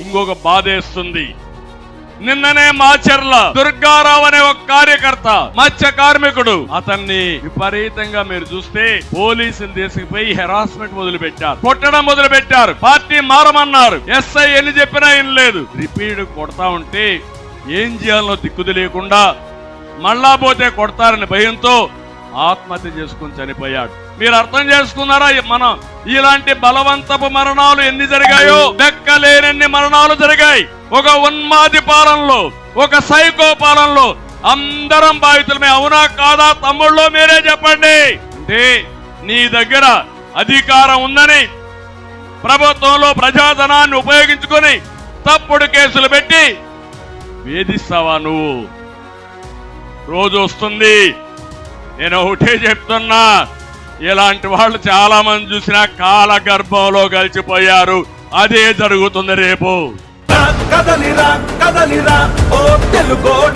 ఇంకొక బాధేస్తుంది నిన్ననే మాచర్ల దుర్గారావు అనే ఒక కార్యకర్త మత్స్య కార్మికుడు అతన్ని విపరీతంగా మీరు చూస్తే పోలీసులు తీసుకుపోయి హెరాస్మెంట్ మొదలు పెట్టారు కొట్టడం మొదలు పెట్టారు పార్టీ మారమన్నారు. ఎస్ఐ ఎన్ని చెప్పినా ఏం లేదు రిపీడ్ కొడతా ఉంటే ఏం చేయాలో దిక్కు తెలియకుండా మళ్ళా పోతే కొడతారని భయంతో ఆత్మహత్య చేసుకుని చనిపోయాడు. మీరు అర్థం చేసుకున్నారా? మనం ఇలాంటి బలవంతపు మరణాలు ఎన్ని జరిగాయో? లెక్కలేనన్ని మరణాలు జరిగాయి. ఒక ఉన్మాది పాలనలో ఒక సైకో పాలనలో అందరం బాధితులమే. అవునా కాదా? తమ్ముళ్ళు మీరే చెప్పండి. అంటే నీ దగ్గర అధికారం ఉందని ప్రభుత్వంలో ప్రజాధనాన్ని ఉపయోగించుకొని తప్పుడు కేసులు పెట్టి వేధిస్తావా నువ్వు? రోజు వస్తుంది. నేను ఒకటే చెప్తున్నా ఇలాంటి వాళ్ళు చాలా మంది చూసిన కాల గర్భంలో కలిసిపోయారు. అదే జరుగుతుంది రేపు. కదలిరా కదలిరా ఓ తెలుగోడా.